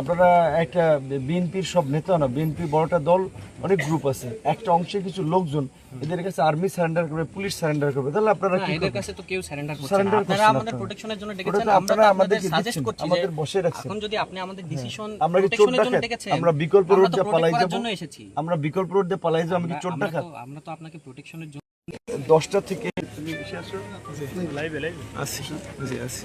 আপনারা একটা বিএনপির সব নেতা না বিএনপি বড়টা দল অনেক গ্রুপ আছে। একটা অংশে কিছু লোকজন এদের কাছে আর্মি সারেন্ডার করবে পুলিশ সারেন্ডার করবে। তাহলে আপনারা কি এদের কাছে তো কেউ সারেন্ডার করছে না। আপনারা আমাদের প্রোটেকশনের জন্য ডেকেছেন আমরা আমাদেরকে সাজেস্ট করছি আমাদের বসে রাখছেন। এখন যদি আপনি আমাদের ডিসিশন আমরা কি চোর প্রোটেকশনের জন্য ডাকাত? ডেকেছেন আমরা বিকল্প রোড দিয়ে পালাই যাব? জন্য এসেছি। আমরা বিকল্প রোড দিয়ে পালাই যাব আমি কি চোর আমরা ডাকাত? আমরা তো আপনাকে প্রোটেকশনের জন্য দশটা থেকে আসি, জি, আসি।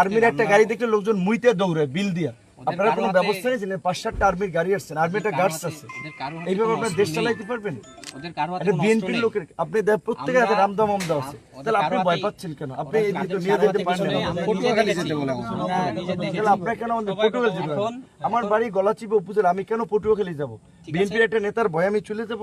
আর্মির একটা গাড়ি দেখলে লোকজন মুইতে দৌড়ে বিল দিয়া। আপনারা কোনো ব্যবস্থা নিয়েছেন পাঁচ সাতটা আর্মির গাড়ি আসছেন আর্মি একটা গার্ডস আছে। এইভাবে আপনার দেশ চালাইতে পারবেন? ওদের কারও হাতে একটা কোনো অস্ত্র বিএনপির লোকের আপনি প্রত্যেকের হাতে রামদাম আমদা আছে। তাহলে আপনি ভয় পাচ্ছেন কেন? আপনি ওদের এদিকে নিয়ে যেতে পারেন কিছু নেই, না আমরা। তাহলে আপনার কেন আমাদের পটুয়াখালী যেতে বাড়ি গলাচিপে উপজেলা আমি কেন পটুয়াখালী যাব? বিএনপির একটা নেতার ভয় আমি চলে যাব?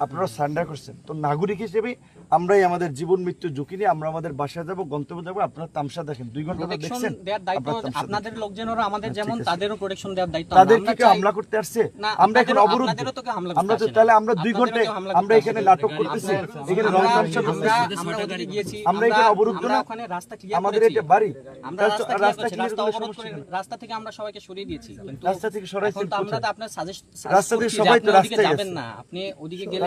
আপনারা সান্ডার করছেন। তো নাগরিক হিসেবে আমরাই আমাদের জীবন মৃত্যু ঝুঁকি নিয়ে আমরা আমাদের বাসায় যাব গন্তব্য যাব আপনারা তামসা দেখেন। দুই ঘণ্টা দেখছেন আপনাদের লোকজনেরও আমাদের যেমন তাদেরও প্রোটেকশন দেওয়ার দায়িত্ব। তাদের কি হামলা করতে আসছে? আমরা এখানে হামলা আমরা তো তাহলে আমরা দুই হামলা আমরা এখানে নাটক করতেছি। এখানে রং তামসা করতেছি। আমরা- এখানে অবরুদ্ধ না ওখানে রাস্তা ক্লিয়ার আমাদের এটা বাড়ি। আমরা রাস্তা অবরোধ করে রাস্তা থেকে আমরা সবাইকে সরিয়ে দিয়েছি। কিন্তু রাস্তা থেকে সরাইছেন রাস্তা থেকে সবাই তো রাস্তায় যাবেন না। আপনি ওদিকে গেলে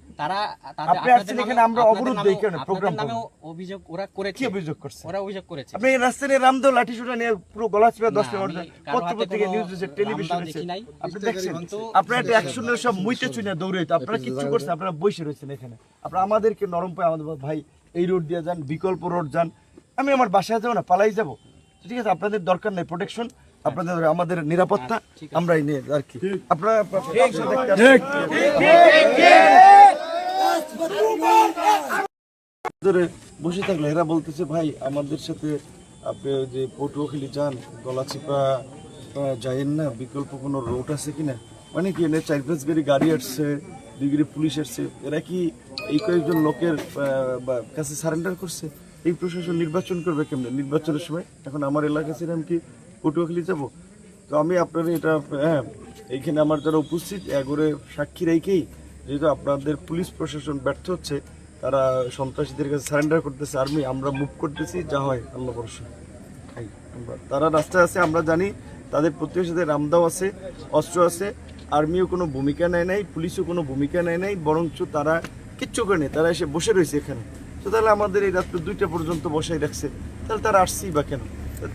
তারা এখানে, আমরা আপনাদের অবরুদ্ধ নামেও- এই কারণে, আপনাদের program নামেও অভিযোগ ওরা করেছে। কি অভিযোগ করছে? ওরা অভিযোগ করেছে। আপনি রাস্তায় রামদেও লাঠি শুটা নিয়ে পুরো গলা চিপে দশ না, মিনিট আমি কারও পত্র হাতে পত্রিকা কোনো নিউজ দিচ্ছে টেলিভিশন রামদাও আপনি দেখছেন? আপনারা একটা অ্যাকশনের সব মুইতে চুনে দৌড়াইতে। আপনারা কিচ্ছু করছেন আপনারা বসে রয়েছেন এখানে। আপনারা আমাদেরকে নরম পায় আমাদের ভাই এই রোড দিয়ে যান বিকল্প রোড যান। আমি আমার বাসায় যাব না পালাই যাব। ঠিক আছে আপনাদের দরকার নেই প্রোটেকশন আপনাদের আমাদের নিরাপত্তা আমরাই নিয়ে আর কি। আপনারা ধরে বসে থাকলে এরা বলতেছে ভাই আমাদের সাথে আপনি যে পটুয়াখালী যান গলাচিপা যাইয়েন না বিকল্প কোনো রোড আছে কিনা? মানে কি এনে চার পাঁচ গাড়ি গাড়ি আসছে দুই পুলিশ আসছে। এরা কি এই কয়েকজন লোকের আহ, বা- কাছে সারেন্ডার করছে? এই প্রশাসন নির্বাচন করবে কেমনে? নির্বাচনের সময়? এখন আমার এলাকা ছিলাম কি পটুয়াখালী যাব? তো আমি আপনার এটা হ্যাঁ এইখানে আমার যারা উপস্থিত এগোরে সাক্ষী রেখেই যেহেতু আপনাদের পুলিশ প্রশাসন ব্যর্থ হচ্ছে, তারা সন্ত্রাসীদের কাছে সারেন্ডার করতেছে আর্মি আমরা মুভ করতেছি, যা হয়, আল্লাহ ভরসা। তারা রাস্তায় আছে, আমরা জানি, তাদের সাথে রামদাও আছে, অস্ত্র আছে, আর্মিও কোনো ভূমিকা নেয় নাই, পুলিশও কোনো ভূমিকা নেয় নাই, বরঞ্চ তারা কিচ্ছু করে তারা এসে বসে রয়েছে এখানে। তো তাহলে আমাদের এই রাত্রে দুইটা পর্যন্ত বসাই রাখছে, তাহলে তারা আসছেই বা কেন?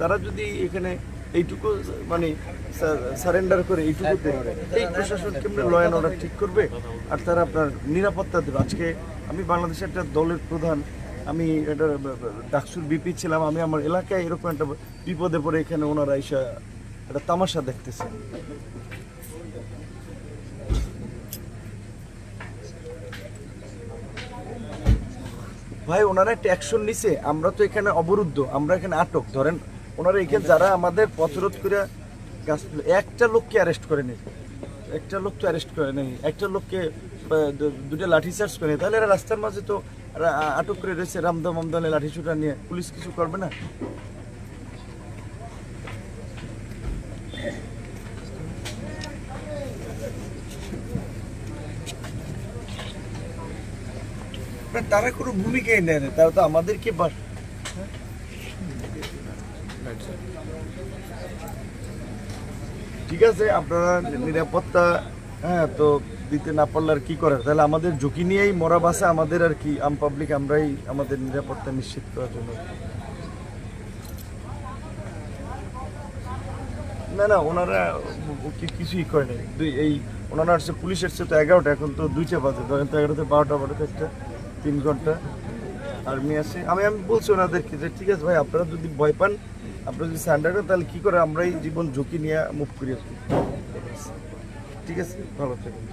তারা যদি এখানে এইটুকু মানে সারেন্ডার করে এইটুকুতে এই প্রশাসন কেমন ল অ্যান্ড অর্ডার ঠিক করবে? আর তারা আপনার নিরাপত্তা দেবে। আজকে আমি বাংলাদেশের একটা দলের প্রধান আমি এটা ডাকসুর বিপি ছিলাম। আমি আমার এলাকায় এরকম একটা বিপদে পড়ে এখানে ওনারা এসে একটা তামাশা দেখতেছে ভাই ওনারা একটা অ্যাকশন নিছে। আমরা তো এখানে অবরুদ্ধ। আমরা এখানে আটক। ধরেন ওনারা এখানে যারা আমাদের পথরোধ করে গাছ- একটা লোককে অ্যারেস্ট করে নেই। একটা লোক তো অ্যারেস্ট করে নেই। একটা লোককে দুটো লাঠি চার্জ করে নেই। তাহলে এরা রাস্তার মাঝে তো আটক করে রয়েছে রামদা মামদানে লাঠি ছুটা নিয়ে। পুলিশ কিছু করবে না? তারা কোনো ভূমিকাই নেয় তারা তো আমাদেরকে ঠিক আছে, আপনারা নিরাপত্তা হ্যাঁ তো দিতে না পারলে আর কি করার? তাহলে আমাদের ঝুঁকি নিয়েই মরা বাসে আমাদের আর কি, আম পাবলিক আমরাই আমাদের নিরাপত্তা নিশ্চিত করার জন্য। না না, ওনারা কিছুই করে দুই, এই ওনারা আসছে পুলিশ এসছে তো এগারোটা, এখন তো দুইটা বাজে। ধরেন তো এগারোতে বারোটা বারোটা, একটা, তিন ঘণ্টা। আর্মি আছে। আমি আমি বলছি ওনাদেরকে যে, ঠিক আছে ভাই, আপনারা যদি ভয় পান, আপনারা যদি সান্ডার করেন তাহলে কী করে আমরা এই জীবন ঝুঁকি নিয়ে মুভ করি আসব ঠিক আছে, ভালো থাকুন